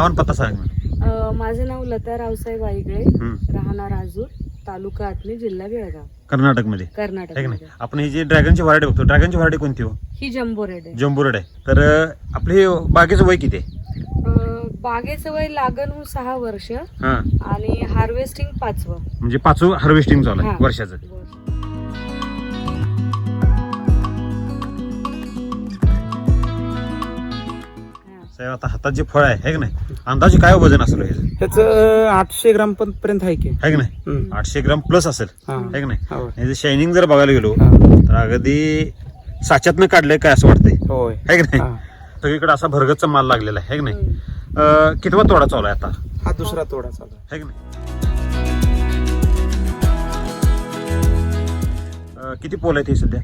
नाव पत्ता सांग अ, माझं नाव लता रावसाहेब हम्म. राहणार आजूर तालुका आटणी जिल्हा बेळगाव. कर्नाटकमध्ये. कर्नाटक आहे की नाही आपण ही जी ड्रॅगनची व्हरायटी बघतो ड्रॅगनची व्हरायटी कोणती हो? ही जम्बो रेड आहे. जम्बो रेड आहे. तर अं, आपली हे बागेचं वय किती आहे? अ, बागेचं वय लागण होऊन सहा वर्ष हा. आणि हार्वेस्टिंग पाचवं. म्हणजे पाचवं हार्वेस्टिंग चालू आहे हा. वर्षाचं. साहेब आता हातात जे फळ आहे है की नाही अंदाजे काय वजन असेल ह्याचं ह्याचं आठशे ग्राम पण- पर्यंत आहे की है की नाही हम्म. आठशे ग्राम प्लस असेल हा. है की नाही हो. शायनिंग जर बघायला गेलो हा. तर अगदी साच्यातनं काढलंय काय असं वाटतंय होय है की नाही हा. सगळीकडे असा भरगतचा माल लागलेला आहे है की नाही. अं, कितवा तोडा चालू आहे आता हा दुसरा तोडा चालू आहे. है की नाही अं, किती पोल आहेत हे सध्या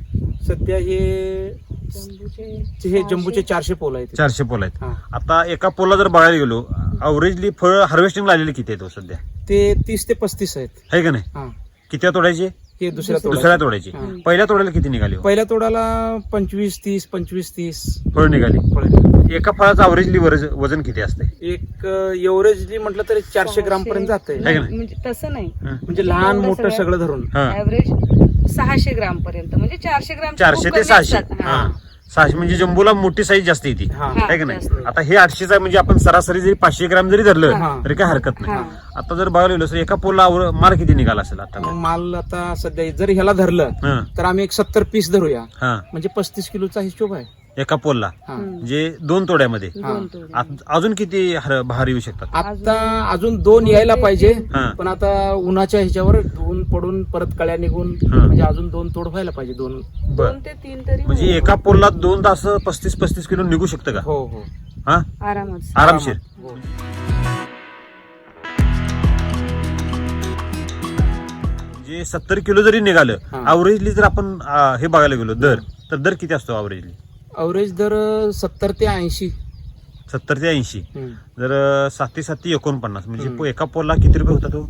सध्या हे जम्बोचे हे जम्बूचे चारशे पोल आहेत. चारशे पोल आहेत. हा. आता एका पोलला जर बघायला गेलो अवरेजली फळ हार्वेस्टिंग आलेली किती आहे तो सध्या? ते तीस ते पस्तीस आहेत. है का नाही? हा. किती तोडायची? हे दुसऱ्या दुसऱ्या तोडा तोडायची. हा. पहिल्या तोड्याला किती निघाली हो? पहिल्या तोडाला पंचवीस तीस पंचवीस तीस. फळ निघाली. फळं. एका फळाचं अवरेजली वजन किती असते एक एव्हरेजली म्हटलं तरी चारशे ग्राम पर्यंत जाते है का नाही? म्हणजे तसं नाही. म्हणजे लहान एवढं मोठं सगळं- सगळं धरून. हा. ऍव्हरेज सहाशे ग्राम पर्यंत. म्हणजे चारशे ग्राम चारशे ते सहाशे. हा. सहाशे म्हणजे जम्बूला मोठी साईज जास्त येते हा. आहे का नाही? जास्त. आता हे आठशेच आहे म्हणजे आपण सरासरी जरी पाचशे ग्राम जरी धरलं. तरी काय हरकत नाही. हा. आता जर बघायला गेलो तर एका पोलला आवर- माल किती निघाला असेल आता? माल आता सध्या जर ह्याला धरलं हा. तर आम्ही एक सत्तर पीस धरूया. हा. म्हणजे पस्तीस किलोचा हिशोब आहे. एका पोलला हा. म्हणजे दोन तोड्यामध्ये दोन तोडे. आत- अजून किती हर- बहार येऊ शकतात आता अजून दोन यायला पाहिजे हा. पण आता उन्हाच्या ह्याच्यावर ऊन पडून परत कळ्या निघून हा. म्हणजे अजून दोन तोड व्हायला पाहिजे दोन बर दोन ते तीन तरी म्हणजे होईल. एका पोलला दोन तास पस्तीस पस्तीस किलो निघू शकतं का हो हो हा आरामात आरामशीर हो. जे सत्तर किलो जरी निघालं हा. अवरेजली जर आपण आ, हे बघायला गेलो दर तर दर किती असतो अवरेजली अवरेज दर सत्तर ते ऐंशी. सत्तर ते ऐंशी. जर साती साती एकोणपन्नास म्हणजे एका पोलला किती रुपये होता तो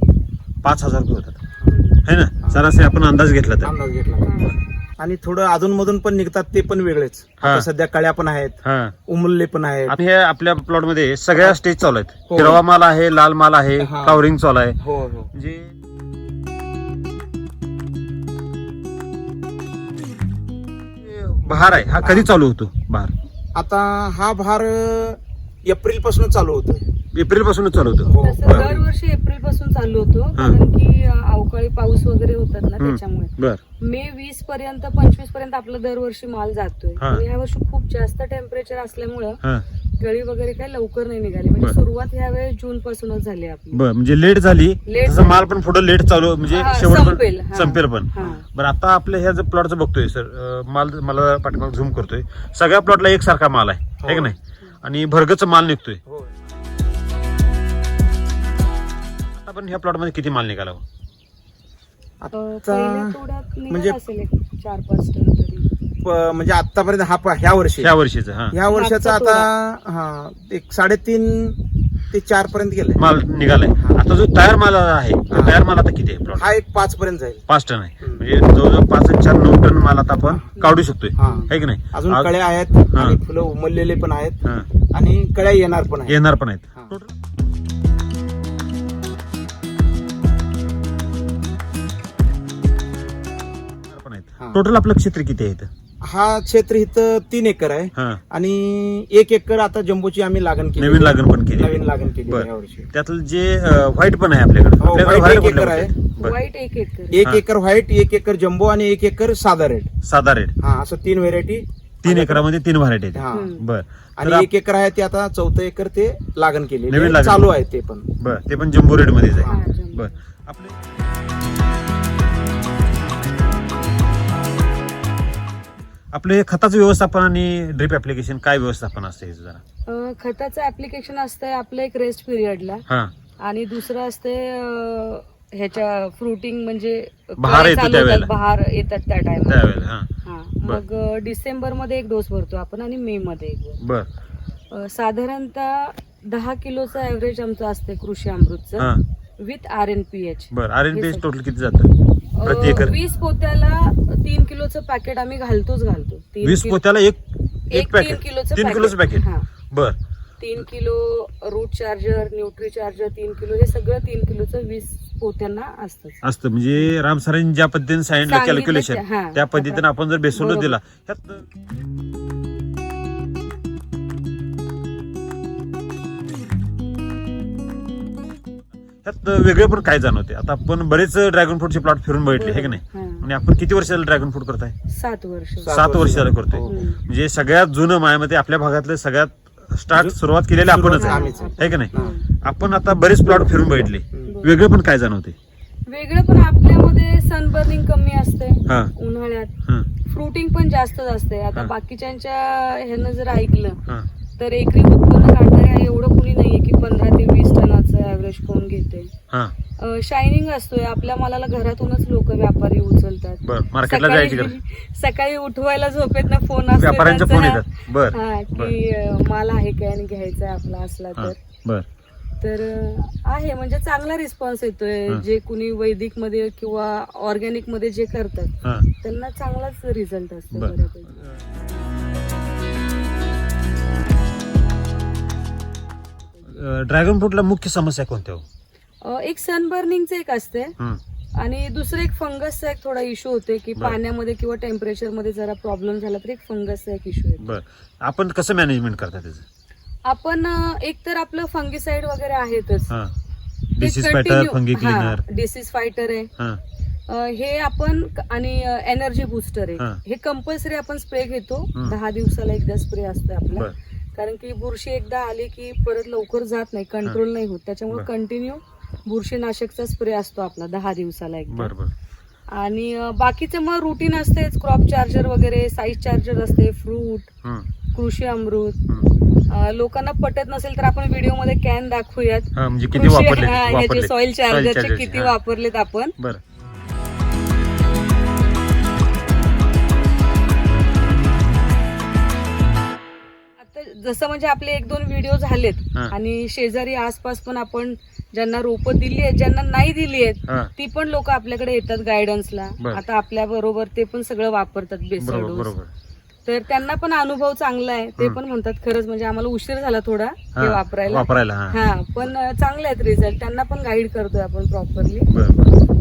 पाच हजार रुपये होतात. है ना? सरासरी आपण अंदाज घेतला तर. अंदाज घेतला आणि थोडं अधून मधून पण निघतात ते पण वेगळेच. हा. सध्या कळ्या पण आहेत हा. उमलले पण आहेत. आणि हे आपल्या प्लॉटमध्ये सगळ्या स्टेज चालू आहेत. हो. हिरवा माल आहे लाल माल आहे हा. फ्लावरिंग चालू आहे. बहार आहे. हा कधी चालू होतो बहार आता हा भार एप्रिलपासून चालू होतोय एप्रिल पासूनच चालू होतो. हो. तसं बरं. दरवर्षी एप्रिलपासून चालू होतो कारण की अ, अवकाळी पाऊस वगैरे होतात ना. त्याच्यामुळे. बर. मे वीस पर्यंत पंचवीसपर्यंत आपला दरवर्षी माल जातोय. हा. पण ह्या वर्षी खूप जास्त टेम्परेचर असल्यामुळं हा. गळी वगैरे काही लवकर नाही निघाली म्हणजे बरं. सुरुवात ह्या वेळेस जून पासूनच झाली आपली बर म्हणजे लेट झाली Late तसं माल पण पुढे लेट चालू म्हणजे हा, शेवट संपेल, पण हा. संपेल पण हा. बरं आता आपल्या ह्या प्लॉटचं बघतोय सर माल मला पाठीमाग झूम करतोय सगळ्या प्लॉटला एकसारखा माल आहे हो. है की नाही आणि भरगच माल निघतोय हो आता पण ह्या प्लॉटमध्ये किती माल निघाला हो? अ, निघाला म्हणजे- असेल एक चार पाच टन तरी म्हणजे आतापर्यंत हा प- ह्या वर्षी. ह्या वर्षीचं हा. ह्या वर्षाचा मागचा आता हा एक साडेतीन ते चार पर्यंत गेलाय. माल निघालाय. आता जो तयार माल आहे तो. तयार माल आता किती आहे प्लॉट हा एक पाच पर्यंत जाईल. पाच टन आहे. म्हणजे जवळजवळ पाच आणि चार नऊ टन माल आता आपण काढू शकतोय. हा. है की नाही? अजून आज- कळ्या आहेत हा. आणि फुलं उमललेले पण आहेत हा. आणि कळ्या येणार पण आहेत. येणार पण आहेत. हा. येणार पण आहेत. हा. टोटल आपलं क्षेत्र किती आहे इथं? हा क्षेत्र इथं तीन एकर आहे हा आणि एक एकर आता जंबोची आम्ही लागण केली नवीन लागण पण केली. नवीन लागण केली बरं. या वर्षी त्यातलं जे व्हाईट पण आहे आपल्याकडे हो, आपल्याकडे white white एक कुठल्या एकर आहे. बरं. वाईट एक एकर एक हा. एकर व्हाईट एक एकर जम्बो आणि एक एकर साधा रेड साधा रेट हा असं तीन व्हेरायटी तीन एकरामध्ये तीन व्हरायटी हा. बर आणि एक एकर आहे ते आता चौथं एकर ते लागण केले नवीन लागण. चालू आहे ते पण बर ते पण जम्बो रेट मध्येच हा, आहे जम्बो. बर आपले आपले खताचं व्यवस्थापन आणि ड्रिप ऍप्लिकेशन काय व्यवस्थापन असते जरा? अ, खताचं ऍप्लिकेशन असतंय आपलं एक रेस्ट पिरियडला हा. आणि दुसरं असते अ, ह्याच्या फ्रुटिंग म्हणजे बहार कळ्या येतो चालू त्यावेळेला. होतात, बहार येतात त्या टायमाला त्यावेळेला हा. हा. मग डिसेंबरमध्ये एक डोस भरतो आपण आणि मे मध्ये एक डोस बर. अ, साधारणतः दहा किलोचं ऍव्हरेज आमचं असते कृषी अमृतचं हा. With R N P H बर. R N P. टोटल किती जातं? प्रति एकर वीस पोत्याला तीन किलोचं पॅकेट आम्ही घालतोच घालतो तीन वीस किलो- पोत्याला एक एक तीन पॅकेट किलोचं तीन. किलोचं पॅकेट हा. बर तीन kilo root charger nutri charger तीन किलो हे सगळं तीन किलोचं वीस पोत्यांना असतं असतं म्हणजे राम सरांनी ज्या पद्धतीने सांगितलं सांगितलं कॅल्क्युलेशन हा. त्या पद्धतीने आपण जर बरोबर. दिला ह्यात ह्यात वेगळे पण काय जाणवते? आता आपण बरेच ड्रॅगन फ्रूटचे प्लॉट फिरून बघितले हे की नाही. आणि आपण किती वर्ष झालं ड्रॅगन फ्रूट करताय? सात वर्ष. सात वर्ष झालं. करतोय. हो. म्हणजे सगळ्यात जुनं मायामध्ये आपल्या भागातलं सगळ्यात स्टार्ट सुरुवात केलेली आपणच आहे. है की नाही. आपण आता बरेच प्लॉट फिरून बघितले. वेगळे पण काय जाणवते? वेगळं पण आपल्यामध्ये सनबर्निंग कमी असते हा. उन्हाळ्यात. हा. फ्रुटिंग पण जास्त असते आता. बाकीच्यांच्या ह्यानं जर ऐकलं हा. तर एकरी उत्पन्न काढणारे एवढं कुणी नाहीये की पंधरा ते वीस टनाचं ऍव्हरेज कोण घेते. हा. शायनिंग असतोय. आपल्या मालाला घरातूनच लोक व्यापारी उचलतात. बर मार्केटला सकाळी- जायची गरज. सकाळी उठवायला झोपेत ना फोन असतो व्यापाऱ्यांचे फोन त्यांचा. येतात. बर हा की अं, माल आहे काय आणि घ्यायचा आहे आपला असला हा तर. बर. तर अं, आहे. म्हणजे चांगला रिस्पॉन्स येतोय. हा. जे कुणी वैदिकमध्ये किंवा ऑर्गॅनिकमध्ये जे करतात हा. त्यांना चांगलाच रिझल्ट असतो बर. बऱ्यापैकी. ड्रॅगन फ्रूटला मुख्य समस्या कोणत्या हो? अं, एक सनबर्निंगचं एक असते हम्म. आणि दुसरं एक फंगसचा एक थोडा इश्यू होते की बर. पाण्यामध्ये किंवा टेम्परेचरमध्ये जरा प्रॉब्लेम झाला तर एक फंगसचा एक इश्यू येतो. बर. आपण कसं मॅनेजमेंट करता त्याचं? आपण अं, एक तर आपलं फंगिसाइड वगैरे आहेतच. हा. Disease fungi cleaner disease fighter आहे. हा. अं, हे आपण क- आणि एनर्जी बुस्टर हा. आहे. हे. कंपल्सरी आपण स्प्रे घेतो. दहा दिवसाला एकदा स्प्रे असतं आपला. बर. कारण की बुरशी एकदा आली की परत लवकर जात नाही कंट्रोल नाही होत. त्याच्यामुळे बर. कंटिन्यू बुरशीनाशकचा स्प्रे असतो आपला दहा दिवसाला एकदा. बर बर. आणि अं, बाकीचं मग रुटीन असतेच क्रॉप चार्जर वगैरे साईज चार्जर असते फ्रूट कृषी अमृत. अं, लोकांना पटत नसेल तर आपण व्हिडिओमध्ये कॅन दाखवूयात. हा म्हणजे किती वापरले वापरले सॉइल चार्जरचे charger चे, किती हा. वापरलेत आपण. बर. जसं म्हणजे आपले एक दोन व्हिडिओ झालेत हा. आणि शेजारी आसपास पण आपण ज्यांना रोपं दिली आहेत ज्यांना नाही दिली आहेत हा ती पण लोक आपल्याकडे येतात गायडन्सला बर. आता आपल्या बरोबर ते पण सगळं वापरतात बरोबर डोस बरोबर तर त्यांना पण अनुभव चांगला आहे. ते. पण म्हणतात खरंच म्हणजे आम्हाला उशीर झाला थोडा हा, हे वापरायला. वापरायला हा. पण चांगले आहेत रिझल्ट त्यांना पण गाईड करतोय आपण प्रॉपरली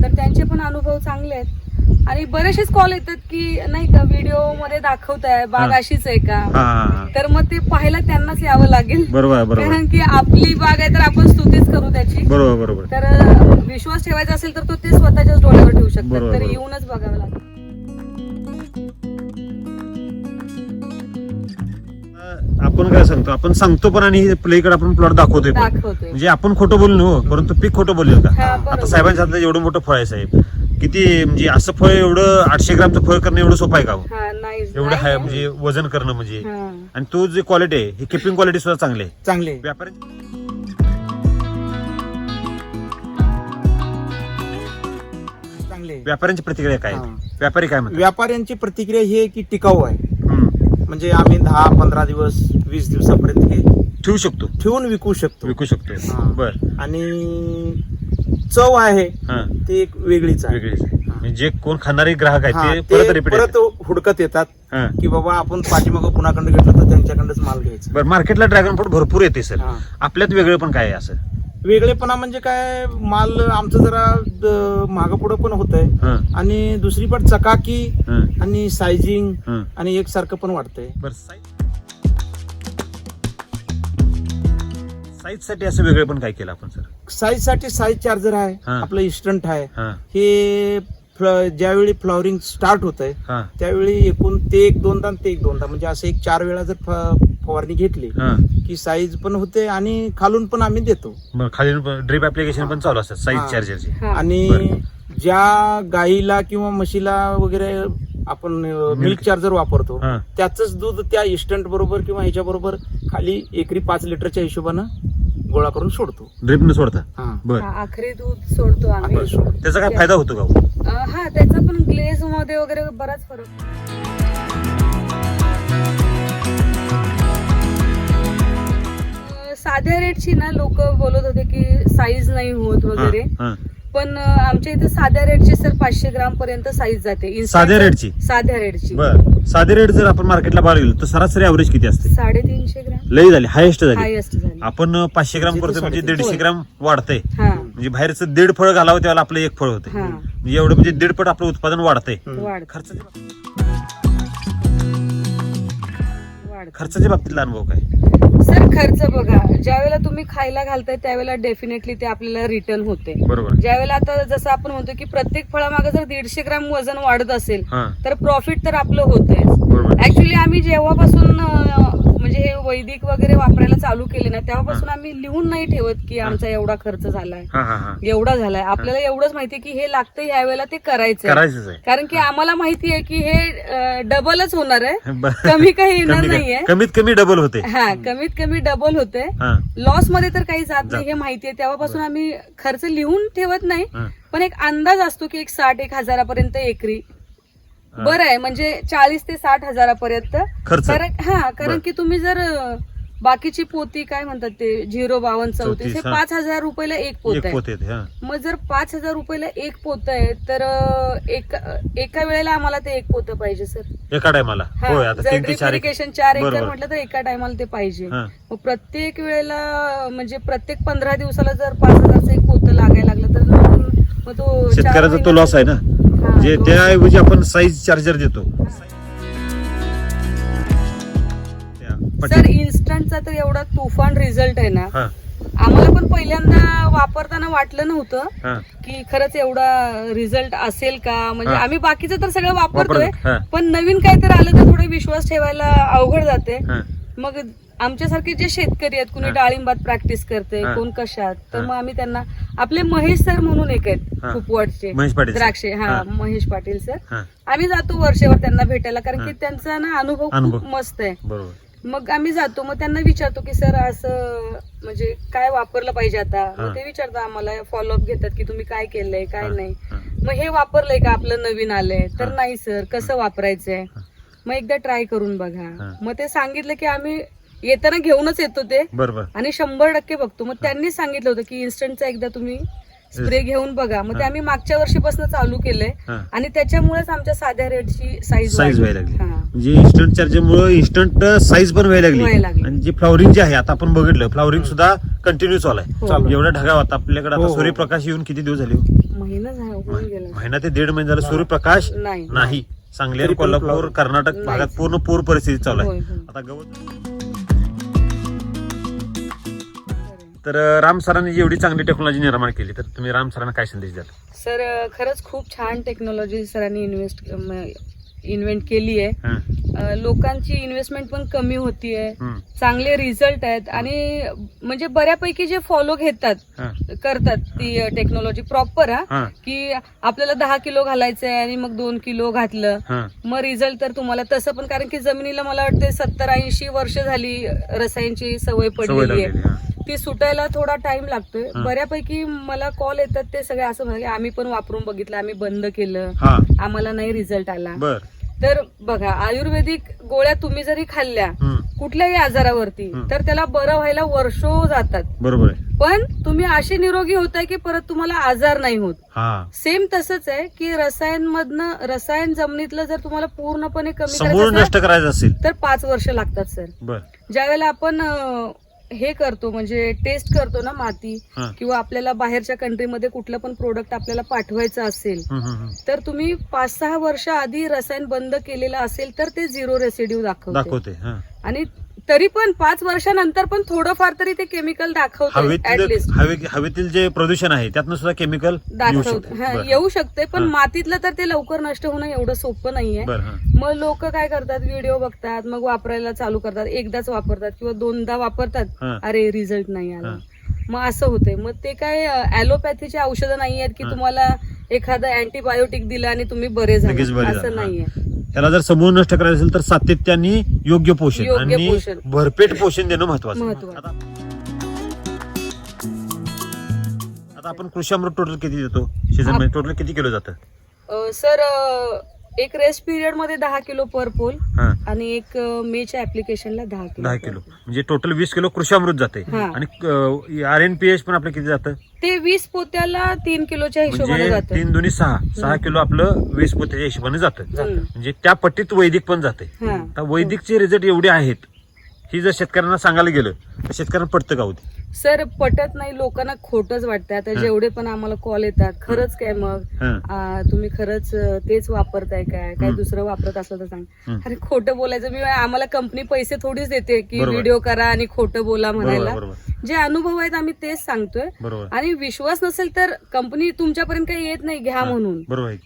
तर त्यांचे पण अनुभव चांगले आहेत. आणि बरेचसेच कॉल येतात की नाही का व्हिडिओमध्ये दाखवताय बाग. अशीच आहे का? तर मग ते पाहायला त्यांनाच यावं लागेल. बरोबर कारण की आपली बाग आहे तर आपण स्तुतीच करू त्याची. बरोबर बरोबर तर विश्वास ठेवायचा असेल तर तो ते स्वतःच्याच डोळ्यावर ठेवू शकतात. तर. येऊनच बघावं लागेल आपण काय सांगतो आपण सांगतो पण आणि प्लेकडे आपण प्लॉट दाखवतोय पण. दाखवतोय म्हणजे आपण खोटं बोललो हो परंतु पीक खोटं बोललो का हा, बरोबर. आता साहेबांच्या हातात एवढं मोठं फळ आहे साहेब किती म्हणजे असं फळ एवढं आठशे ग्रामचं फळ करणं एवढं सोपं आहे का हो? हा नाही एवढं आहे आहे. म्हणजे वजन करणं म्हणजे हा. आणि तो जे क्वालिटी आहे ही किपिंग क्वालिटी सुद्धा चांगली आहे चांगले व्यापारी चांगले व्यापाऱ्यांची प्रतिक्रिया काय आहे? हा. व्यापारी काय म्हणतात व्यापाऱ्यांची प्रतिक्रिया ही आहे की टिकाऊ आहे. म्हणजे आम्ही दहा पंधरा दिवस वीस दिवसापर्यंत हे ठेवू शकतो. ठेवून विकू शकतो. विकू शकतो. हा. बर. आणि चव आहे हा. ती एक वेगळीच आहे. वेगळीच. म्हणजे जे कोण खाणारे ग्राहक हा, आहेत ते ते परत रिपीट परत हुडकत येतात हा. की बाबा आपण पाठीमागं कुणाकडे घेतलं तर त्यांच्याकडनंच माल घ्यायचा. बरं मार्केटला ड्रॅगन फ्रूट भरपूर येते सर हा. आपल्यात वेगळं पण काय आहे असं? वेगळेपणा म्हणजे काय माल आमचं जरा माग पुढं पण होत आहे हा. आणि दुसरी पण चकाकी आणि सायझिंग आणि एकसारखं पण वाटतंय साईजसाठी असं वेगळं पण काय केलं आपण सर साईजसाठी साईज चार्जर आहे. आपलं इस्टंट आहे. हा. ज्यावेळी फ्लॉवरिंग स्टार्ट होत आहे त्यावेळी एकूण ते एक दोनदा ते एक दोनदा म्हणजे असं एक चार वेळा जर फवारणी घेतली हा. की साईज पण होते आणि खालून पण आम्ही देतो. मग खाली ड्रिप ऍप्लिकेशन पण चालू असतात साईज हा. चार्जरची हा. आणि. ज्या गाईला किंवा म्हशीला वगैरे आपण मिल्क चार्जर वापरतो हा. त्याच दूध त्या इस्टंट बरोबर किंवा ह्याच्या बरोबर खाली एकरी पाच लिटरच्या हिशोबानं गोळा करून सोडतो. ड्रिप न सोडता? हा. बर. हा, आखरी दूध सोडतो आम्ही. आखरी सोडतो. त्याचा काय फायदा होतो का हो? अं, हा त्याचा पण ग्लेजमध्ये वगैरे बराच फरक. साध्या रेटची ना लोक बोलत होते की साईज नाही होत वगैरे. हा, हा. पण अं, आमच्या इथे साध्या रेडची सर पाचशे ग्राम पर्यंत साईज जाते. Instant- साध्या रेडची साध्या रेडची बर. साधे रेट जर आपण मार्केटला बाहेर गेलो तर सरासरी ऍव्हरेज किती असते? साडेतीनशे ग्राम. लई झाली हायेस्ट झाली. आपण पाचशे ग्राम करतो म्हणजे. दीडशे ग्राम वाढतंय. हा. म्हणजे बाहेरचं दीड फळ घालावं त्यावेळेला आपलं एक फळ होते हा. म्हणजे एवढं म्हणजे दीडपट आपलं उत्पादन वाढतंय. वाढ खर्च खर्चाच्या बाबतीतला अनुभव काय? सर खर्च बघा. ज्यावेळेला तुम्ही खायला घालताय त्यावेळेला डेफिनेटली ते आपल्याला रिटर्न होते. बरोबर. ज्यावेळेला आता जसं आपण म्हणतो की प्रत्येक फळामागे जर दीडशे ग्राम वजन वाढत असेल हा. तर प्रॉफिट तर आपलं होतंय बरोबर. ऍक्च्युली आम्ही जेव्हापासून अं, वैदिक वगैरे वापरायला चालू केले ना तेव्हापासून आम्ही लिहून नाही ठेवत की आमचा एवढा खर्च झालाय. एवढा झालाय. आपल्याला एवढंच माहितीये की हे लागतं ह्या वेळेला ते आहे. कारण की आम्हाला माहिती आहे की हे डबलच होणार आहे. कमी काही येणार नाहीये. कमीत कमी डबल होते. हा कमीत कमी डबल होते. हा. लॉसमध्ये तर काही जात नाही हे माहितीये तेव्हापासून आम्ही खर्च लिहून ठेवत नाही. पण एक अंदाज असतो की एक साठ एक हजारापर्यंत एकरी. बरं आहे म्हणजे चाळीस ते साठ हजारापर्यंत. खर्च. कारण हा कारण. की तुम्ही जर बाकीची पोती काय म्हणतात ते झिरो बावन्न चौतीस हे. पाच हजार रुपयाला एक पोत एक आहे. मग जर पाच हजार रुपयाला एक पोत आहे तर एक वेळेला आम्हाला ते एक पोतं पाहिजे सर. एका टायमाला? चार एक इरिगेशन चार एकर. म्हटलं तर एका टायमाला ते पाहिजे. मग प्रत्येक वेळेला म्हणजे प्रत्येक पंधरा दिवसाला जर पाच हजारचं एक पोतं लागायला लागलं तर मग- तो शेतकऱ्याचा तो लॉस आहे ना? तो- त्याऐवजी आपण साईज चार्जर देतो. सर इन्स्टंटचा तर एवढा तुफान रिझल्ट आहे ना. हा. आम्हाला पण पहिल्यांदा वापरताना वाटलं नव्हतं हा. की खरंच एवढा रिझल्ट असेल का? म्हणजे हा. आम्ही बाकीचं तर सगळं वापरतोय वापरतो, हा. पण नवीन काय तर आलं तर थोडे विश्वास ठेवायला अवघड जाते. हा. मग आमच्यासारखे जे शेतकरी आहेत कुणी हा. डाळिंबात प्रॅक्टिस करते हा. कोण कशात तर हा. मग आम्ही त्यांना आपले महेश सर म्हणून एक आहेत. कुपवाडचे महेश पाटील सर. द्राक्षे हा हा. महेश पाटील सर हा आम्ही जातो वर्षेवर त्यांना भेटायला कारण हा. की त्यांचा ना अनुभव अनुभव. खूप मस्त आहे बरोबर मग आम्ही जातो मग त्यांना विचारतो की सर असं म्हणजे काय वापरलं पाहिजे आता हा. मग ते विचारतात आम्हाला फॉलोअप घेतात की तुम्ही काय केलंय काय हा. नाही हा. मग हे वापरलंय का आपलं नवीन आलंय तर हा. नाही सर कसं वापरायचंय हा. मग एकदा ट्राय करून हा. बघा मग ते सांगितलं की आम्ही येताना घेऊनच येतो ते. बरोबर. आणि शंभर टक्के बघतो. मग त्यांनी सांगितलं होतं की इन्स्टंटचा एकदा तुम्ही स्प्रे घेऊन बघा. मग ते हा. आम्ही मागच्या वर्षीपासून चालू केलंय. हा. आणि त्याच्यामुळेच आमच्या साध्या रेटची साईज साईज व्हायला लागली. हा. म्हणजे इन्स्टंट चार्जरमुळे इन्स्टंट साईज पण व्हायला व्हायला लागली. आणि जे फ्लॉवरिंग जे आहे आता आपण बघितलं फ्लॉवरिंग सुद्धा कंटिन्यू चालू आहे. हो. चालू. एवढा ढगाव आता आपल्याकडे हो, आता हो. सूर्यप्रकाश येऊन किती दिवस झाले? महिना झाला होऊन गेला. महिना ते दीड महिना झाला सूर्यप्रकाश नाही. नाही. सांगली आणि कोल्हापूर फ्लॉवर. कर्नाटक नाही. भागात पूर्ण पूर परिस्थिती चालू आहे. होय, होय. आता गवत तर राम सरांनी एवढी चांगली टेक्नॉलॉजी निर्माण केली तर तुम्ही राम सरांना काय संदेश द्याल? सर खरंच खूप छान टेक्नॉलॉजी सरांनी इन्व्हेस्ट इन्व्हेंट केली आहे. लोकांची इन्व्हेस्टमेंट पण कमी होतीये. चांगले रिझल्ट आहेत आणि म्हणजे बऱ्यापैकी जे फॉलो घेतात करतात ती टेक्नॉलॉजी प्रॉपर हा. की आपल्याला दहा किलो घालायचंय आणि मग दोन किलो घातलं. मग रिझल्ट तर तुम्हाला तसं पण कारण की जमिनीला मला वाटते सत्तर ऐंशी वर्ष झाली रसायनची सवय पडलेली आहे. ती सुटायला थोडा टाइम लागतोय. बऱ्यापैकी मला कॉल येतात ते सगळे असं म्हणतात की आम्ही पण वापरून बघितलं आम्ही बंद केलं. हा. आम्हाला नाही रिझल्ट आला. बर. तर बघा आयुर्वेदिक गोळ्या तुम्ही जरी खाल्ल्या कुठल्याही आजारावरती. तर त्याला बरं व्हायला वर्षो जातात. बरोबर पण तुम्ही असे निरोगी होताय की परत तुम्हाला आजार नाही होत. हा. सेम तसंच आहे की रसायन मधनं रसायन जमिनीतलं जर तुम्हाला पूर्णपणे कमी करायचं नष्ट असेल, करायचं असेल. तर पाच वर्ष लागतात सर. ज्यावेळेला आपण हे करतो म्हणजे टेस्ट करतो ना माती हा. किंवा आपल्याला बाहेरच्या कंट्रीमध्ये कुठलं पण प्रोडक्ट आपल्याला पाठवायचं असेल. तर तुम्ही पाच सहा वर्ष आधी रसायन बंद केलेलं असेल तर ते झिरो रेसिड्यू दाखवते. दाखवते हा. आणि तरी पण पाच वर्षानंतर पण थोडंफार तरी ते केमिकल दाखवते हवेतील जे प्रदूषण आहे त्यातनं सुद्धा केमिकल दाखवते हा, येऊ शकते पण. मातीतलं तर ते लवकर नष्ट होणं एवढं सोपं नाहीये. मग लोक काय करतात व्हिडिओ बघतात मग वापरायला चालू करतात एकदाच वापरतात किंवा दोनदा वापरतात. अरे रिझल्ट नाही आला. मग असं होतंय. मग ते काय ऍलोपॅथीची औषधं नाही आहेत की. तुम्हाला एखादं अँटीबायोटिक दिलं आणि तुम्ही बरे झाले. असं. नाहीये. त्याला जर समूळ नष्ट करायचं असेल तर सातत्याने योग्य पोषण योग्य आणि पोषण. भरपेट पोषण देणं महत्वाचं आहे. महत्वाचं. आता आता आपण कृषी अमृत टोटल किती देतो सीझनमध्ये टोटल किती किलो जातं अं, सर अं, एक रेस्ट पिरियडमध्ये दहा किलो पर पोल हा. आणि एक मेच्या ऍप्लिकेशनला दहा किलो दहा किलो. म्हणजे टोटल वीस किलो कृषामृत जाते. हा. आणि आर एन पी एच पण आपलं किती जातं? ते वीस पोत्याला तीन किलोच्या हिशोबाने म्हणजे जातं. तीन दोन्ही सहा. सहा किलो आपलं वीस पोत्याच्या हिशोबाने जातं. हम्म. म्हणजे त्या पट्टीत वैदिक पण जाते. हा. आता वैदिकचे रिझल्ट एवढे आहेत ही जर शेतकऱ्यांना सांगायला गेलं तर शेतकऱ्यांना पटतं का होती? सर पटत नाही लोकांना खोटच वाटतं आता. जेवढे पण आम्हाला कॉल येतात खरंच काय मग. आ, तुम्ही खरंच तेच वापरताय काय काय. दुसरं वापरत असलं तर सांग. अरे खोटं बोलायचं. मी आम्हाला कंपनी पैसे थोडीच देते की. व्हिडिओ करा आणि खोटं बोला म्हणायला. जे अनुभव आहेत आम्ही तेच सांगतोय. आणि विश्वास नसेल तर कंपनी तुमच्यापर्यंत काही येत नाही घ्या म्हणून.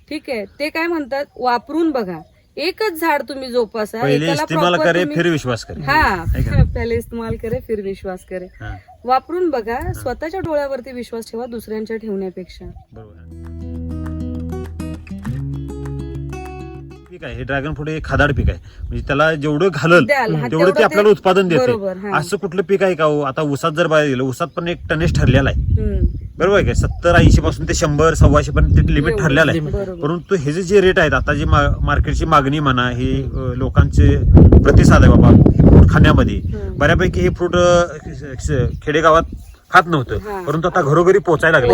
ठीक आहे. ते काय म्हणतात वापरून बघा. एकच झाड तुम्ही जोपासा एकाला करे फिर विश्वास करे. हा? पहिले इस्तेमाल करे फिर विश्वास करे. वापरून बघा स्वतःच्या डोळ्यावरती विश्वास ठेवा दुसऱ्यांच्या ठेवण्यापेक्षा पीक आहे हे ड्रॅगन फ्रूट हे खादाड पीक आहे म्हणजे त्याला जेवढं घालल द्याल, हा, तेवढं ते आपल्याला उत्पादन बरोबर, देते हा. असं कुठलं पीक आहे का हो आता उसात जर बाहेर गेलं उसात पण एक टनेज ठरलेला आहे हम्म. बरोबर आहे का सत्तर ऐंशी पासून ते शंभर सव्वाशे पर्यंत ते लिमिट एवढं. ठरलेलं आहे बरोबर. परंतु हे जे- जे रेट आहेत आता जी मार्केटची मागणी म्हणा हे अ, लोकांचे प्रतिसाद आहे बाबा हे फ्रूट खाण्यामध्ये. बऱ्यापैकी हे फ्रूट खेडेगावात खात नव्हतं. परंतु आता घरोघरी पोचायला लागले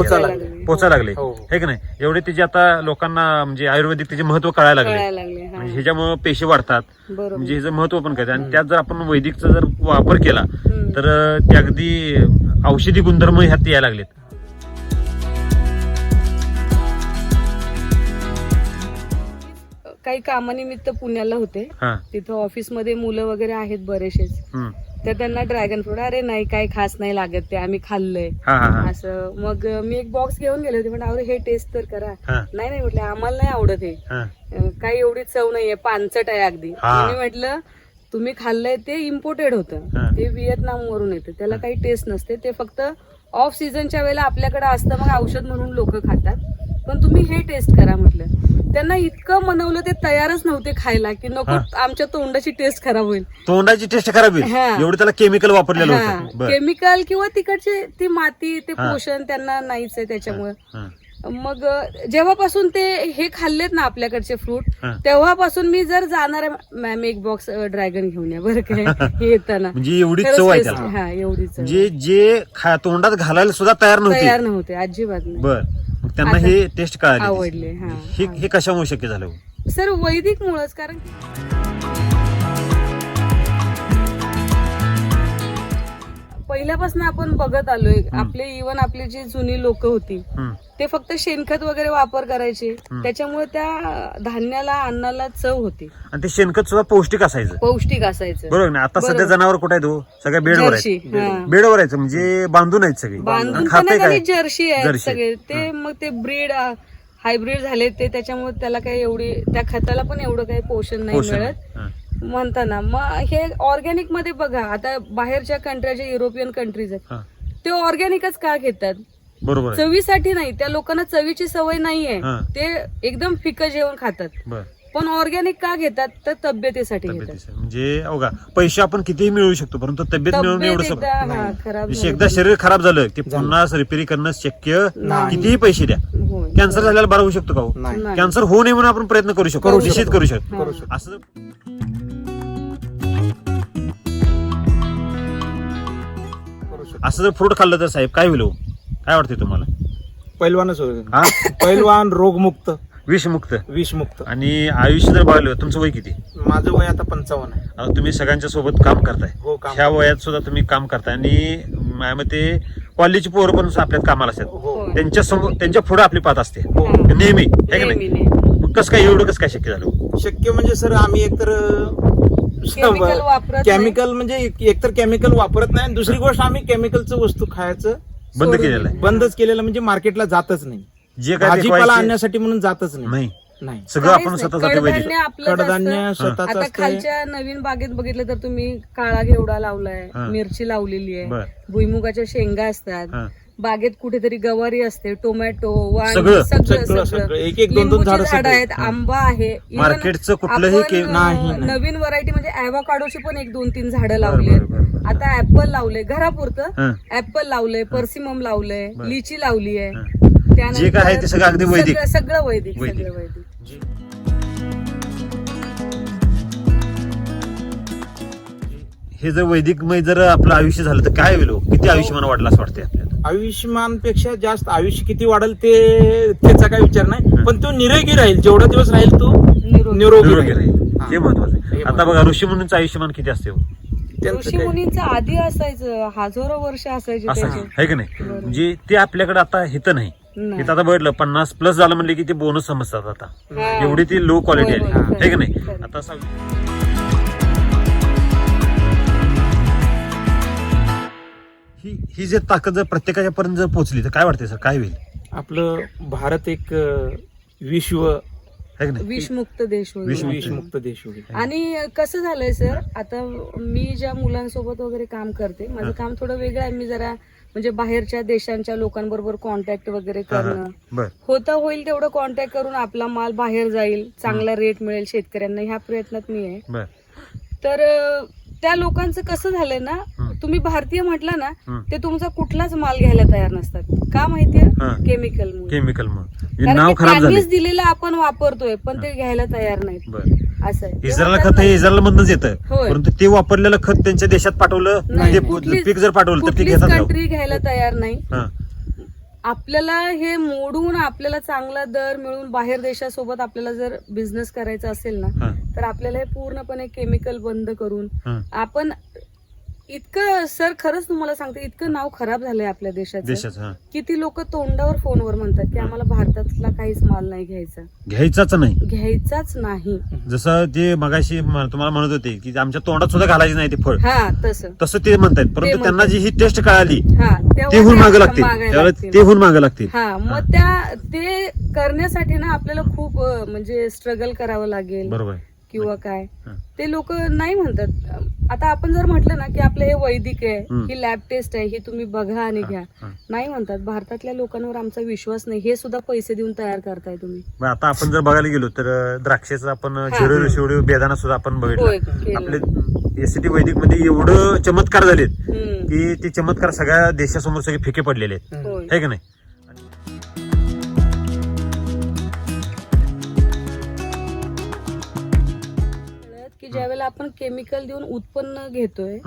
पोचायला लागले. हो. हे की नाही एवढे त्याचे आता लोकांना म्हणजे आयुर्वेदिक त्याचे महत्त्व कळायला लागले हा. म्हणजे ह्याच्यामुळे पेशी वाढतात म्हणजे ह्याचं महत्त्व पण कळतं आणि त्यात जर आपण वैदिकचा जर वापर केला. तर ते अगदी औषधी गुणधर्म ह्यात यायला लागलेत काही कामानिमित्त पुण्याला होते. हा. तिथं ऑफिसमध्ये मुलं वगैरे आहेत बरेचसेच. हम्म. तर त्यांना ड्रॅगन फ्रूट अरे नाही काही खास नाही लागत ते आम्ही खाल्लंय. हा हा हा. असं मग मी एक बॉक्स घेऊन गेले होते म्हणजे अरे हे टेस्ट तर करा. हा. नाही नाही म्हटलं आम्हाला नाही आवडत हे. हा. अं, काही एवढी चव नाहीये पानचट आहे अगदी. हा. मी म्हटलं तुम्ही खाल्लंय ते इम्पोर्टेड हा. होतं ते व्हिएतनाम वरून येतं. त्याला काही टेस्ट नसते. ते फक्त ऑफ सीझनच्या वेळेला आपल्याकडे असतं मग औषध म्हणून लोक खातात. पण तुम्ही हे टेस्ट करा म्हटलं त्यांना इतकं मनवलं ते तयारच नव्हते खायला की नको हा. आमच्या तोंडाची टेस्ट खराब होईल तोंडाची टेस्ट खराब होईल हा. एवढं त्याला केमिकल वापरलेलं होतं बर केमिकल किंवा तिकडची ती माती ते हा. पोषण त्यांना नाहीच आहे त्याच्यामुळे हा. मग जेव्हापासून ते हे खाल्लेत ना आपल्याकडचे फ्रूट हा. तेव्हापासून मी जर जाणार आहे, मॅम एक बॉक्स ड्रॅगन घेऊन या बरं काय हे येताना. म्हणजे एवढी खरंच चव आहे. त्याला. हा एवढी चव जे जे खा- तोंडात घालायला सुद्धा तयार तयार नव्हते नव्हते अजिबात नाही. बर. मग त्यांना आता हे टेस्ट कळाली. आवडले हा हे हे कशामुळे शक्य झालं? सर वैदिक मुळच कारण पहिल्यापासून आपण बघत आलोय आपले इवन आपली जी जुनी लोक होती. ते फक्त शेणखत वगैरे वापर करायचे. त्याच्यामुळे त्या धान्याला अन्नाला चव होती. आणि ते शेणखत सुद्धा पौष्टिक असायचं. पौष्टिक असायचं. बरोबर ना? आता सध्या. जनावर कुठे आहेत हो? सगळ्या बेडवर. बेडवर म्हणजे बांधून आहेत सगळे. बांधून खाते काय? जर्शी आहेत जर्सी. सगळे. ते मग ते ब्रीड हायब्रीड झाले ते त्याच्यामुळे त्याला काही एवढी त्या खताला पण एवढं काही पोषण नाही मिळत. हा. म्हणताना मग हे ऑर्गॅनिकमध्ये बघा आता बाहेरच्या कंट्र्या ज्या युरोपियन कंट्रीज आहेत हा. ते ऑर्गॅनिकच का घेतात बरोबर आहे. चवीसाठी नाही त्या लोकांना चवीची सवय नाहीये हा. ते एकदम फिकं जेवण खातात बर पण ऑर्गॅनिक का घेतात तर तब्येतीसाठी घेतात तब्येतीचं. म्हणजे अवघा पैसे आपण कितीही मिळवू शकतो परंतु तब्येत तब्येत एवढं एकदा हा, खराब एकदा शरीर खराब झालं की पुन्हा रिपेअरी करणं शक्य नाही. कितीही पैसे द्या होय. कॅन्सर झाल्याला बरा होऊ शकतो का हो? नाही नाही. कॅन्सर होऊ नये म्हणून आपण प्रयत्न करू शकतो करू निश्चित. करू शकतो हा. असं असं जर फ्रूट खाल्लं तर साहेब काय होईल हो? काय वाटते तुम्हाला? पैलवानच होईल. हा? पैलवान रोगमुक्त. विषमुक्त. विषमुक्त. आणि आयुष्य जर बघायला तुमचं वय किती? माझं वय आता पंचावन्न आहे. आता तुम्ही सगळ्यांच्या सोबत काम करताय. हो काम ह्या वयात सुद्धा तुम्ही काम करताय. आणि माझ्या मते कॉलेजची पोरं पण आपल्यात कामाला असतात. हो. त्यांच्यासमोर त्यांच्या पुढे आपली पात असते. हो. नेहमी का नेहमी, नाही? नेहमी. मग कसं काय एवढं कसं काय शक्य झालं? शक्य म्हणजे सर आम्ही एकतर Chemical वापरत नाही. केमिकल म्हणजे एकतर केमिकल वापरत नाही आणि दुसरी गोष्ट आम्ही केमिकलचं वस्तू खायचं बंद सोडून केलेलं आहे बंदच केलेलं म्हणजे मार्केटला जातच नाही जे काय भाजीपाला आणण्यासाठी म्हणून जातच नाही नाही नाही सगळं काहीच आपण नाही. स्वतःसाठी वैदिक कडधान्य आपलंच कडधान्य असतं. स्वतःच आता असते खालच्या नवीन बागेत बघितलं तर तुम्ही काळा घेवडा लावलाय हा. मिरची लावलेली आहे बर भुईमुगाच्या शेंगा असतात हा. बागेत कुठेतरी गवारी असते टोमॅटो वांगी सगळं. सगळं, सगळं. एक- एक, दोन- दोन लिंबूची झाडं झाडं सगळे. आहेत आंबा आहे Even मार्केटचं कुठलंही आपण, के- अं, नाही, नाही. नवीन व्हरायटी म्हणजे अॅव्हाकाडोची पण एक दोन तीन झाडं लावली बरं, बरं, बरं. आता ऍपल लावलंय घरापुरतं हा. ऍपल लावलंय पर्सिमम लावलंय बरं. लिची लावली आहे हा. जे काय आहे ते सगळं अगदी वैदिक. सगळं- सगळं वैदिक वैदिक. सगळं वैदिक हे जर वैदिकमय जर आपलं आयुष्य झालं तर काय होईल हो? किती आयुष्यमान वाढलं असं वाटतंय आपल्याला आयुष्यमानपेक्षा जास्त आयुष्य किती वाढेल ते त्याचा काय विचार नाही पण तो निरोगी राहील जेवढा दिवस राहील तो निरोगी. निरोगी राहील राहील. हा. हे महत्वाचं आहे आता. बघा ऋषी मुनींचं आयुष्यमान किती असते हो? त्यांचं ऋषी मुनींचं आधी असायचं हजारो वर्ष असायचे असं त्याचे आहे का नाही म्हणजे ते आपल्याकडे आता हिथं नाही नाही. इथं आता बघितलं पन्नास प्लस झालं म्हणले की ते बोनस समजतात आता हा. एवढी ती लो क्वालिटी होय, आली होय, आहे का नाही खरं. आता ही ही जे ताकद जर प्रत्येकाच्या पर्यंत जर पोहोचली तर काय वाटते सर? काय होईल? आपलं भारत एक अं, विश्व है का नाही? विषमुक्त देश होईल. विषमुक्त. विषमुक्त देश होईल. आणि कसं झालंय सर? आता मी ज्या मुलांसोबत वगैरे काम करते माझं हा. काम थोडं वेगळं आहे. मी जरा म्हणजे बाहेरच्या देशांच्या लोकांबरोबर कॉन्टॅक्ट वगैरे हा, हा. करणं. बर. होता होईल तेवढं कॉन्टॅक्ट करून आपला माल बाहेर जाईल चांगला रेट मिळेल शेतकऱ्यांना. ह्या प्रयत्नात मी आहे. बर. तर अं, त्या लोकांचं कसं झालंय ना. तुम्ही भारतीय म्हटलं ना. ते तुमचा कुठलाच माल घ्यायला तयार नसतात. का माहितीये. केमिकल केमिकल म्हणजे नाव खराब दिलेलं आपण वापरतोय पण ते घ्यायला तयार नाहीत. बर. असं इस्रायलला खत हे इस्रायल मधनच येतं. परंतु ते वापरलेलं खत त्यांच्या देशात पाठवलं नाही, ते कुठलीच- पीक जर पाठवलं तर ते घेतात. कंट्री घ्यायला तयार नाही. आपल्याला हे मोडून आपल्याला चांगला दर मिळून बाहेर देशासोबत आपल्याला जर बिझनेस करायचा असेल ना तर आपल्याला हे पूर्णपणे केमिकल बंद करून आपण इतकं सर खरंच तुम्हाला सांगते इतकं नाव खराब झालंय आपल्या देशाचं. हा. किती लोक तोंडावर फोनवर म्हणतात की आम्हाला भारतातला काहीच माल नाही घ्यायचा. घ्यायचाच नाही. घ्यायचाच नाही. जसं ते मगाशी तुम्हाला म्हणत होते की आमच्या तोंडात सुद्धा घालायचे नाही ते फळ. हा तसं. तसं ते म्हणतात परंतु त्यांना. जी ही टेस्ट कळाली हा तेव्हा ते होऊन ते मागं लागतील. मागायला त्यावेळेस लागतील. ते होऊन मागं लागतील. हा मग त्या ते करण्यासाठी ना आपल्याला खूप म्हणजे स्ट्रगल करावं लागेल. बरोबर. किंवा काय. ते लोक नाही म्हणतात आता आपण जर म्हटलं ना की आपलं हे वैदिक आहे. ही लॅब टेस्ट आहे ही तुम्ही बघा आणि घ्या. नाही म्हणतात भारतातल्या लोकांवर आमचा विश्वास नाही हे सुद्धा पैसे देऊन तयार करताय तुम्ही मग आता आपण जर बघायला गेलो तर द्राक्षाचं आपण. झिरो शिवडे बेदाना सुद्धा आपण बघितलं. आपले एसीटी वैदिकमध्ये एवढं चमत्कार झालेत. की ते चमत्कार सगळ्या देशासमोर सगळे फिके पडलेले आहेत. है की नाही आपण केमिकल देऊन उत्पन्न घेतोय.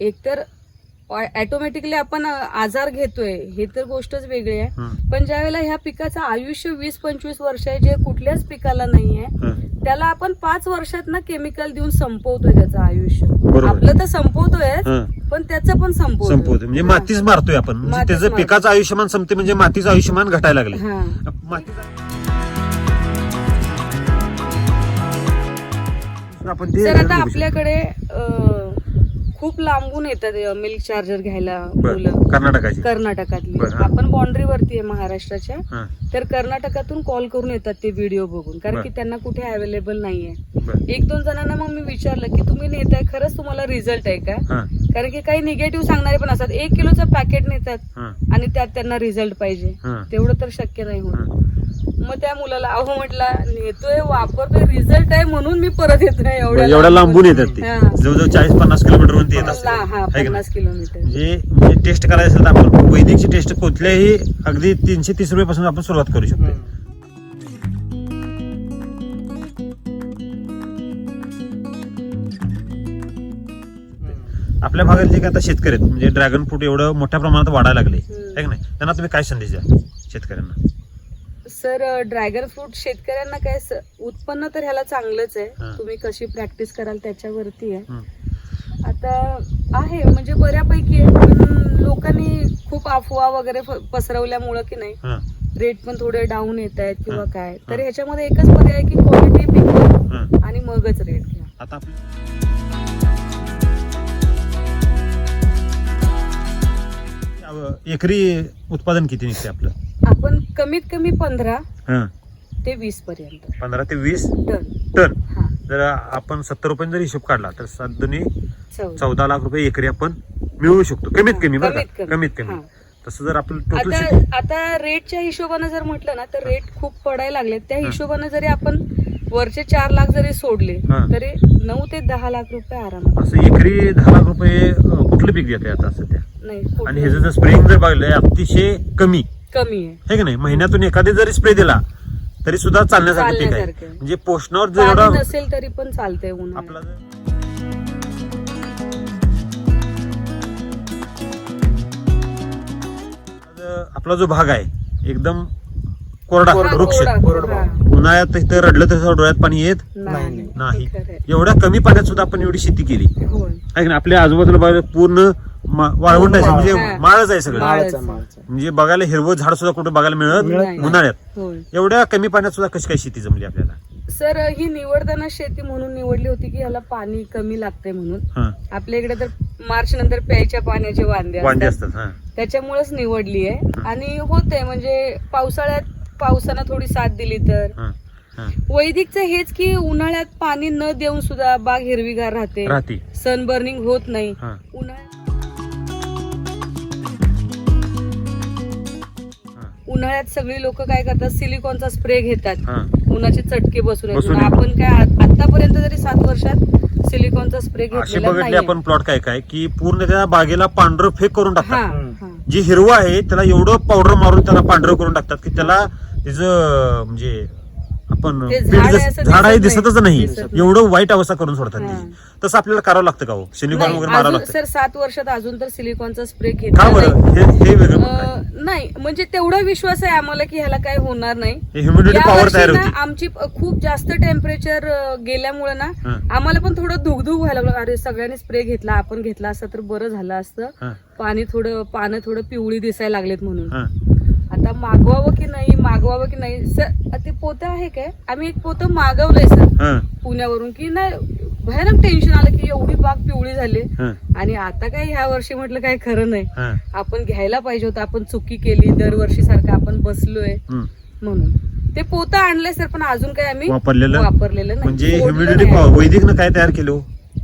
एकतर ऑटोमॅटिकली आपण आजार घेतोय हे तर गोष्टच वेगळी आहे. पण ज्यावेळेला ह्या पिकाचं आयुष्य वीस पंचवीस वर्ष आहे जे कुठल्याच पिकाला नाहीये. त्याला आपण पाच वर्षात ना केमिकल देऊन संपवतोय त्याचं आयुष्य. आपलं तर संपवतोय. पण त्याचं पण संपवतोय संपवते म्हणजे मातीच मारतोय आपण म्हणजे त्याचं. पिकाचं आयुष्यमान संपते म्हणजे मातीचं आयुष्यमान घटायला लागले आपण ते सर आता बघू शकतो. आपल्याकडे अ, खूप लांबून येतात मिल्क चार्जर घ्यायला बर मुलं. कर्नाटकाची. कर्नाटकातली. बर. आपण बाउंड्रीवरती आहे महाराष्ट्राच्या. हा. तर कर्नाटकातून कॉल करून येतात ते व्हिडिओ बघून. कारण बर. की त्यांना कुठे अवेलेबल नाहीये. बर. एक दोन जणांना मग मी विचारलं की तुम्ही नेताय खरंच तुम्हाला रिझल्ट आहे का? हा. कारण की काही निगेटिव्ह सांगणारे पण असतात. एक किलोचं पॅकेट नेतात हा. आणि त्यात त्यांना रिझल्ट पाहिजे. हा. तेवढं तर शक्य नाही होत हा. मग त्या मुलाला अहो म्हटलं नेतोय वापरतोय रिझल्ट आहे म्हणून मी परत येत नाही एवढ्या लांबून येतात ते. हा. जवळजवळ चाळीस पन्नास किलोमीटरवरून ते येत ला- असतात हा है का नाही? पन्नास किलोमीटर. म्हणजे म्हणजे टेस्ट करायचं असेल तर आपण वैदिकची टेस्ट कुठल्याही अगदी तीनशे तीस रुपयापासून आपण सुरुवात करू शकतो आपल्या भागातले काय आता शेतकरी आहेत म्हणजे ड्रॅगन फ्रूट एवढं मोठ्या प्रमाणात वाढायला लागले. हम्म. आहे का नाही? त्यांना तुम्ही काय संदेश द्या शेतकऱ्यांना? सर ड्रॅगन फ्रूट शेतकऱ्यांना काय उत्पन्न तर ह्याला चांगलंच. आहे तुम्ही कशी प्रॅक्टिस कराल त्याच्यावरती आहे. आता आहे म्हणजे बऱ्यापैकी आहे पण लोकांनी खूप अफवा वगैरे पसरवल्यामुळं की नाही रेट पण थोडे डाऊन येत आहेत किंवा. काय तर. ह्याच्यामध्ये एकच पर्याय आहे की क्वालिटी पिकवा हा. आणि मगच रेट घ्या आता एकरी उत्पादन किती निघते आपलं आपण कमीत कमी पंधरा हा. ते वीस पर्यंत. पंधरा ते वीस टन. टन. हा. जर आपण सत्तर रुपयांचा जर हिशोब काढला तर सात दोन्ही चौदा. चौदा लाख रुपये एकरी आपण मिळवू शकतो. कमीत कमी बरं कमीत का कमी. कमीत कमी. हा. तसं जर आपलं टोटल आता आता रेटच्या हिशोबानं जर म्हटलं ना तर रेट खूप पडायला लागले त्या हिशोबानं जरी आपण वरचे चार लाख जरी सोडले हा. तरी नऊ ते दहा लाख रुपये आरामात. असं एकरी दहा लाख रुपये अं, कुठलं पीक देते आता सध्या? नाही आणि ह्याचं जर स्प्रेइंग जर बघलं अतिशय कमी. कमी आहे. हे की नाही? महिन्यातून एखादी जरी स्प्रे दिला तरी सुद्धा चालण्यासाठी ठीक आहे. म्हणजे पोषणावर जर एवढा नसेल तरी पण चालतंय ऊन आपला आपला जो भाग आहे एकदम कोरडा वृक्ष उन्हाळ्यात इथं रडलं तर डोळ्यात पाणी येत? नाही एवढ्या कमी पाण्यात सुद्धा आपण एवढी शेती केली. आहे की नाही? आपल्या आजूबाजूला पूर्ण मा- वाळवंट आहे माळ. म्हणजे हा. माळच आहे सगळं. माळ. माळाचा माळाचा म्हणजे बघायला हिरवं झाड सुद्धा कुठं बघायला मिळत मिळत नाही. उन्हाळ्यात. होय. एवढ्या कमी पाण्यात सुद्धा कशी काय शेती जमली आपल्याला? सर ही निवडताना शेती म्हणून निवडली होती की ह्याला पाणी कमी लागते म्हणून. हा. आपल्या इकडे तर मार्च नंतर प्यायच्या पाण्याचे वांदे असतात. असतात हा. त्याच्यामुळेच निवडली आहे. आणि होते म्हणजे पावसाळ्यात पावसानं थोडी साथ दिली तर. हा. हा. वैदिकचं हेच की उन्हाळ्यात पाणी न देऊन सुद्धा बाग हिरवीगार राहते. राहते. सनबर्निंग होत नाही. हा. उन्हाळ्यात उन्हाळ्यात सगळी लोक काय करतात सिलिकॉनचा स्प्रे घेतात. हा. उन्हाचे चटके बसून. आपण काय आतापर्यंत जरी सात वर्षात सिलिकॉनचा स्प्रे बघितले आपण प्लॉट काय काय की पूर्ण त्या बागेला पांढरं फेक करून टाकतात. जे हिरवं आहे त्याला एवढं पावडर मारून त्याला पांढरं करून टाकतात की त्याला त्याचं म्हणजे आपण ते झाड आहे असं दिसतच नाही. नाही दिसत नाही. एवढं वाईट अवस्था करून सोडतात. ती तसं आपल्याला करावं लागतं का हो सिलिकॉन वगैरे मारावं लागतं सर सात वर्षात अजून तर सिलिकॉनचा स्प्रे का घेतला बरं नाही. हे हे वेगळं पण काय अं, नाही म्हणजे तेवढा विश्वास आहे आम्हाला की ह्याला काही होणार नाही हे ह्युमिडिटी या पॉवर वर्षी तयार ना होती आमची प- खूप जास्त टेम्परेचर गेल्यामुळे ना हा. आम्हाला पण थोडं धुगधुग व्हायला लागलं अरे सगळ्यांनी स्प्रे घेतला आपण घेतला असता तर बरं झालं असतं हा, पाणी थोडं पानं थोडं पिवळी दिसायला लागलेत म्हणून हा. आता मागवावं की नाही मागवावं की नाही सर ते पोतं आहे काय? आम्ही एक पोतं मागवलंय सर. हा, पुण्यावरून. की नाही भयानक टेन्शन आलं की एवढी बाग पिवळी झाली. हा, आणि आता काय ह्या वर्षी म्हटलं काय खरं नाही. हा. आपण घ्यायला पाहिजे होतं आपण चुकी केली दरवर्षी सारखं आपण बसलोय. म्हणून. ते पोतं आणलंय सर पण अजून काय आम्ही वापरलेलं? वापरलेलं नाही. म्हणजे वैदिकनं काय तयार केलं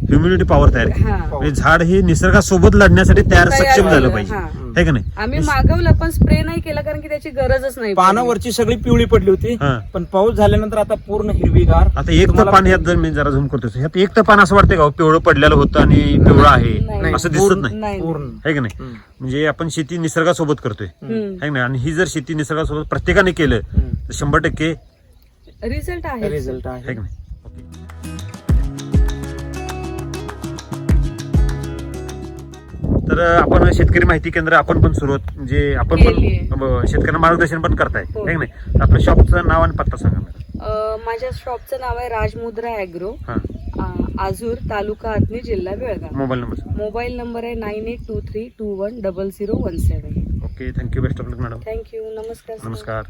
ह्युमिडिटी पॉवर तयार केली. हा. म्हणजे झाड हे निसर्गासोबत लढण्यासाठी तयार तयार सक्षम झालं झालं, पाहिजे. हा. है का नाही? आम्ही मागवलं पण स्प्रे नाही केला कारण की त्याची गरजच नाही पानावरची सगळी पिवळी पडली होती हा. पण पाऊस झाल्यानंतर आता पूर्ण हिरवीगार. आता एक तर तुम्हाला- पान यात जर मी जरा झूम करतो ह्यात एक तर पान असं वाटतंय का हो, पिवळं पडलेलं होतं आणि पिवळं आहे. नाही. असं दिसत नाही. नाही. पूर्ण. है का नाही? हम्म. म्हणजे आपण शेती निसर्गासोबत करतोय. हम्म. है ना आणि ही जर शेती निसर्गासोबत प्रत्येकाने केलं. तर शंभर टक्के रिझल्ट आहे. रिझल्ट है आहे का नाही? ओके. तर आपण शेतकरी माहिती केंद्र आपण पण सुरुवात म्हणजे आपण. पण शेतकऱ्यांना मार्गदर्शन पण करताय हो. नाही आपल्या शॉपचं नाव आणि पत्ता सांगा. अं, माझ्या शॉपचं नाव आहे राजमुद्रा अॅग्रो आजूर तालुका अथनी जिल्हा Belgaum mobile number. Mobile number आहे nine eight two three two one double zero one seven okay thank you best of luck madam thank you नमस्कार सर. नमस्कार